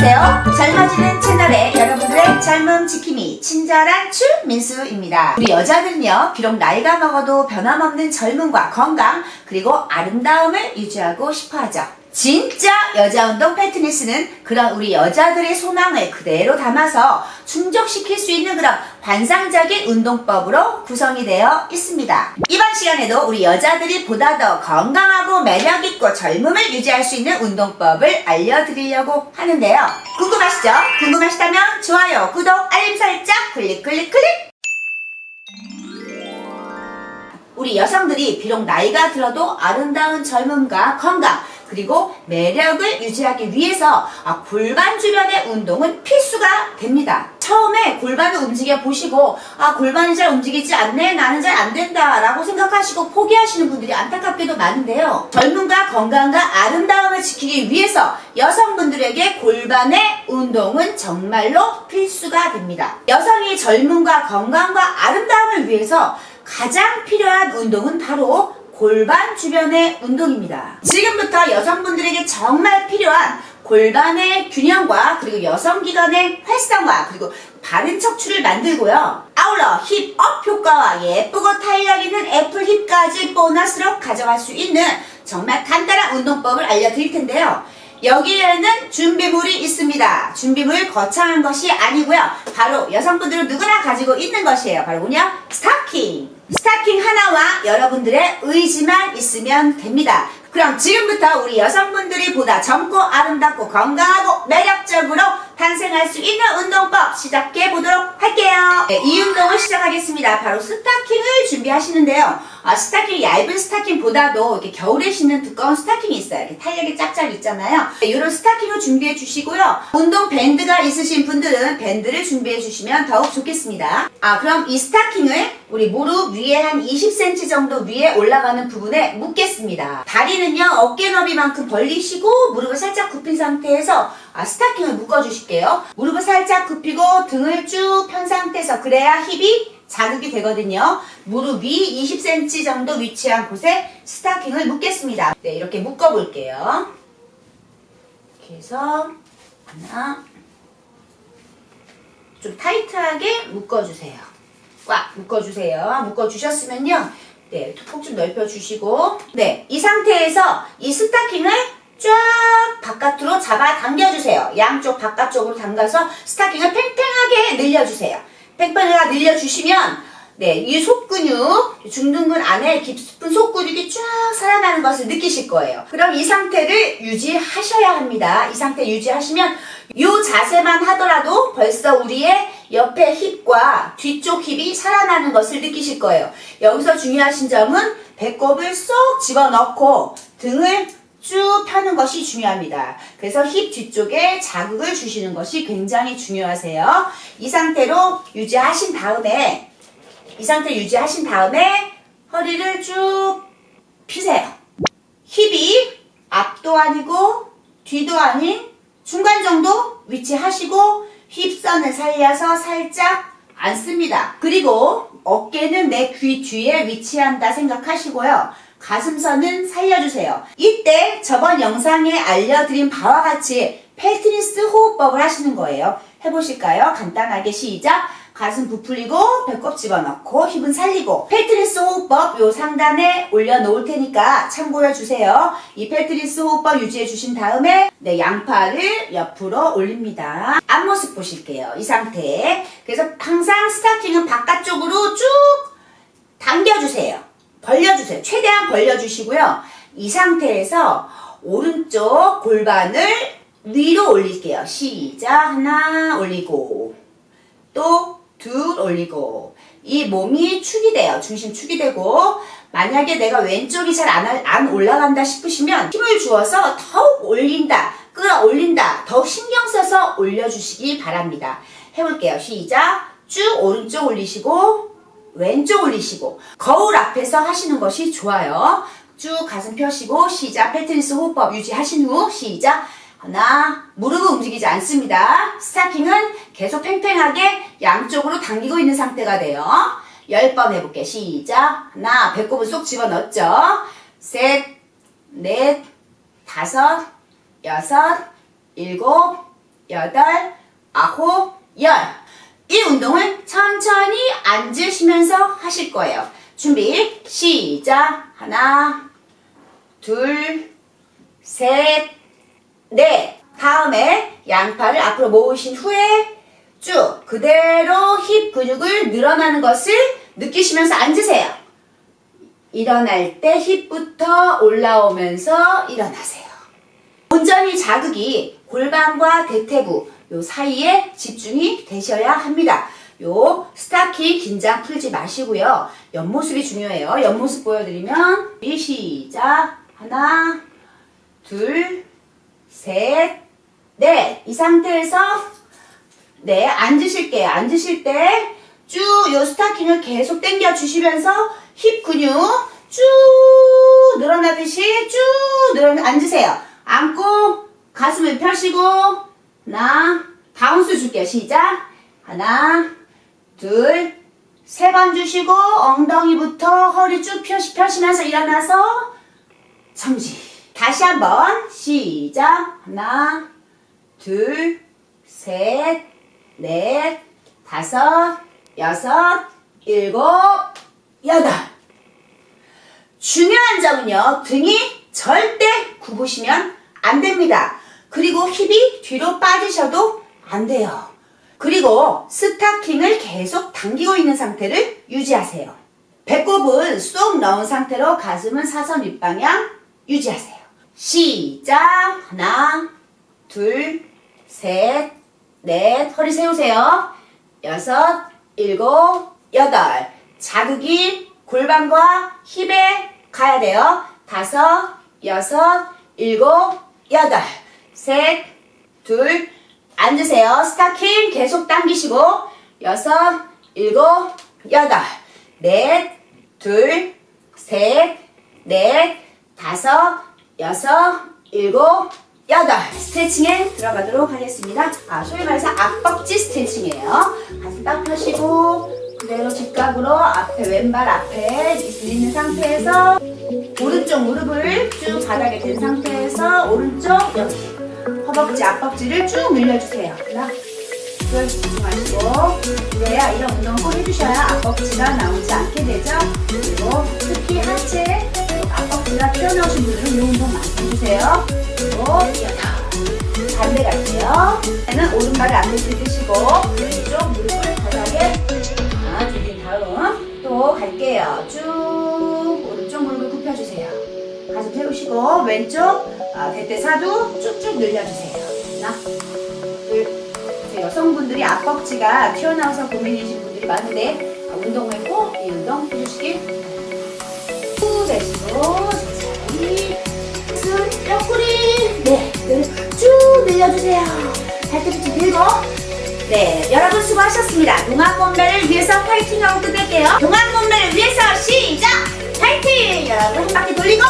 안녕하세요. 젊어지는 채널의 여러분들의 젊음 지킴이 친절한 추민수입니다. 우리 여자들은요, 비록 나이가 먹어도 변함없는 젊음과 건강 그리고 아름다움을 유지하고 싶어하죠. 진짜 여자 운동 패트니스는 그런 우리 여자들의 소망을 그대로 담아서 충족시킬 수 있는 그런 환상적인 운동법으로 구성이 되어 있습니다. 이번 시간에도 우리 여자들이 보다 더 건강하고 매력있고 젊음을 유지할 수 있는 운동법을 알려드리려고 하는데요. 궁금하시죠? 궁금하시다면 좋아요, 구독, 알림 설정 클릭 클릭 클릭! 우리 여성들이 비록 나이가 들어도 아름다운 젊음과 건강 그리고 매력을 유지하기 위해서 아, 골반 주변의 운동은 필수가 됩니다. 처음에 골반을 움직여 보시고 아 골반이 잘 움직이지 않네 나는 잘 안 된다 라고 생각하시고 포기하시는 분들이 안타깝게도 많은데요. 젊음과 건강과 아름다움을 지키기 위해서 여성분들에게 골반의 운동은 정말로 필수가 됩니다. 여성이 젊음과 건강과 아름다움을 위해서 가장 필요한 운동은 바로 골반 주변의 운동입니다. 지금부터 여성분들에게 정말 필요한 골반의 균형과 그리고 여성기관의 활성화 그리고 바른 척추를 만들고요. 아울러 힙업 효과와 예쁘고 있는 애플 힙까지 보너스로 가져갈 수 있는 정말 간단한 운동법을 알려드릴 텐데요. 여기에는 준비물이 있습니다. 준비물 거창한 것이 아니고요. 바로 여성분들은 누구나 가지고 있는 것이에요. 바로 뭐냐? 스타킹. 스타킹 하나와 여러분들의 의지만 있으면 됩니다. 그럼 지금부터 우리 여성분들이 보다 젊고 아름답고 건강하고 매력적으로 탄생할 수 있는 운동법 시작해 보도록 할게요. 네, 이 운동을 시작하겠습니다. 바로 스타킹을 준비하시는데요. 아, 스타킹 얇은 스타킹보다도 이렇게 겨울에 신는 두꺼운 스타킹이 있어요. 이렇게 탄력이 짝짝 있잖아요. 네, 이런 스타킹을 준비해 주시고요. 운동 밴드가 있으신 분들은 밴드를 준비해 주시면 더욱 좋겠습니다. 아, 그럼 이 스타킹을 우리 무릎 위에 한 20cm 정도 위에 올라가는 부분에 묶겠습니다. 다리는요, 어깨 너비만큼 벌리시고 무릎을 살짝 굽힌 상태에서 아, 스타킹을 묶어주실게요. 무릎을 살짝 굽히고 등을 쭉 편 상태에서 그래야 힙이 자극이 되거든요. 무릎 위 20cm 정도 위치한 곳에 스타킹을 묶겠습니다. 네, 이렇게 묶어볼게요. 이렇게 해서 하나 좀 타이트하게 묶어주세요. 꽉 묶어주세요. 묶어주셨으면요. 네, 톡 좀 넓혀주시고 네, 이 상태에서 이 스타킹을 쫙 바깥으로 잡아 당겨주세요. 양쪽 바깥쪽으로 당겨서 스타킹을 팽팽하게 늘려주세요. 팽팽하게 늘려주시면 네, 이 속근육, 중둔근 안에 깊은 속근육이 쫙 살아나는 것을 느끼실 거예요. 그럼 이 상태를 유지하셔야 합니다. 이 상태 유지하시면 이 자세만 하더라도 벌써 우리의 옆에 힙과 뒤쪽 힙이 살아나는 것을 느끼실 거예요. 여기서 중요하신 점은 배꼽을 쏙 집어넣고 등을 쭉 펴는 것이 중요합니다. 그래서 힙 뒤쪽에 자극을 주시는 것이 굉장히 중요하세요. 이 상태로 유지하신 다음에 이 상태 유지하신 다음에 허리를 쭉 피세요. 힙이 앞도 아니고 뒤도 아닌 중간 정도 위치하시고 힙선을 살려서 살짝 앉습니다. 그리고 어깨는 내 귀 뒤에 위치한다 생각하시고요. 가슴선은 살려주세요. 이때 저번 영상에 알려드린 바와 같이 펠트니스 호흡법을 하시는 거예요. 해보실까요? 간단하게 시작. 가슴 부풀리고 배꼽 집어넣고 힙은 살리고 펠트리스 호흡법 요 상단에 올려놓을 테니까 참고해 주세요. 이 펠트리스 호흡법 유지해 주신 다음에 네 양팔을 옆으로 올립니다. 앞모습 보실게요. 이 상태. 그래서 항상 스타킹은 바깥쪽으로 쭉 당겨주세요. 벌려주세요. 최대한 벌려주시고요. 이 상태에서 오른쪽 골반을 위로 올릴게요. 시작. 하나 올리고 또 둘 올리고 이 몸이 축이 돼요. 중심 축이 되고 만약에 내가 왼쪽이 잘안 안 올라간다 싶으시면 힘을 주어서 더욱 올린다. 끌어올린다. 더욱 신경 써서 올려주시기 바랍니다. 해볼게요. 시작. 쭉 오른쪽 올리시고 왼쪽 올리시고 거울 앞에서 하시는 것이 좋아요. 쭉 가슴 펴시고 시작. 패트리스 호흡법 유지하신 후 시작. 하나, 무릎은 움직이지 않습니다. 스타킹은 계속 팽팽하게 양쪽으로 당기고 있는 상태가 돼요. 열번 해볼게. 시작. 하나, 배꼽을 쏙 집어넣었죠. 셋, 넷, 다섯, 여섯, 일곱, 여덟, 아홉, 열. 이 운동을 천천히 앉으시면서 하실 거예요. 준비, 시작. 하나, 둘, 셋, 넷. 다음에 양팔을 앞으로 모으신 후에 쭉 그대로 힙 근육을 늘어나는 것을 느끼시면서 앉으세요. 일어날 때 힙부터 올라오면서 일어나세요. 온전히 자극이 골반과 대퇴부 요 사이에 집중이 되셔야 합니다. 요 스타킹 긴장 풀지 마시고요. 옆모습이 중요해요. 옆모습 보여드리면 이 시작 하나 둘셋넷이 상태에서 네 앉으실게요. 앉으실 때 쭉 요 스타킹을 계속 당겨 주시면서 힙 근육 쭉 늘어나듯이 쭉 늘어나 앉으세요. 앉고 가슴을 펴시고 하나 바운스 줄게요. 시작. 하나 둘 세 번 주시고 엉덩이부터 허리 쭉 펴시, 펴시면서 일어나서 정지. 다시 한번 시작. 하나 둘 셋 넷 다섯 여섯 일곱 여덟. 중요한 점은요, 등이 절대 굽으시면 안 됩니다. 그리고 힙이 뒤로 빠지셔도 안 돼요. 그리고 스타킹을 계속 당기고 있는 상태를 유지하세요. 배꼽은 쏙 넣은 상태로 가슴은 사선 윗방향 유지하세요. 시작! 하나, 둘, 셋, 넷, 허리 세우세요. 여섯, 일곱, 여덟. 자극이 골반과 힙에 가야 돼요. 다섯, 여섯, 일곱, 여덟. 셋, 둘, 앉으세요. 스타킹 계속 당기시고. 여섯, 일곱, 여덟. 넷, 둘, 셋, 넷, 다섯, 여섯, 일곱, 여덟. 스트레칭에 들어가도록 하겠습니다. 아, 소위 말해서 앞벅지 스트레칭이에요. 가슴 딱 펴시고, 그대로 직각으로 앞에, 왼발 앞에 있는 상태에서 오른쪽 무릎을 쭉 바닥에 댄 상태에서 오른쪽 여기 허벅지 앞벅지를 쭉 늘려주세요. 하나, 둘, 집중하시고 그래야 이런 운동 꼭 해주셔야 앞벅지가 나오지 않게 되죠. 그리고 특히 하체 앞벅지가 튀어나오신 분들은 이 운동 많이 해주세요. 그리고 여덟 반대 갈게요. 얘는 오른발을 앞에 들으시고 왼쪽 무릎을 바닥에 자, 들인 다음 또 갈게요. 쭉 오른쪽 무릎을 굽혀주세요. 가슴 태우시고 왼쪽 아, 대퇴사두 쭉쭉 늘려주세요. 하나, 둘, 셋. 여성분들이 앞벅지가 튀어나와서 고민이신 분들이 많은데 아, 운동을 꼭 이 운동 해주시길 후 내쉬고 천천히 숨 옆구리 네, 네, 쭉 늘려주세요. 좀 들고 네, 여러분 수고하셨습니다. 동안 몸매를 위해서 파이팅하고 끝낼게요. 동안 몸매를 위해서 시작! 파이팅! 여러분 한 바퀴 돌리고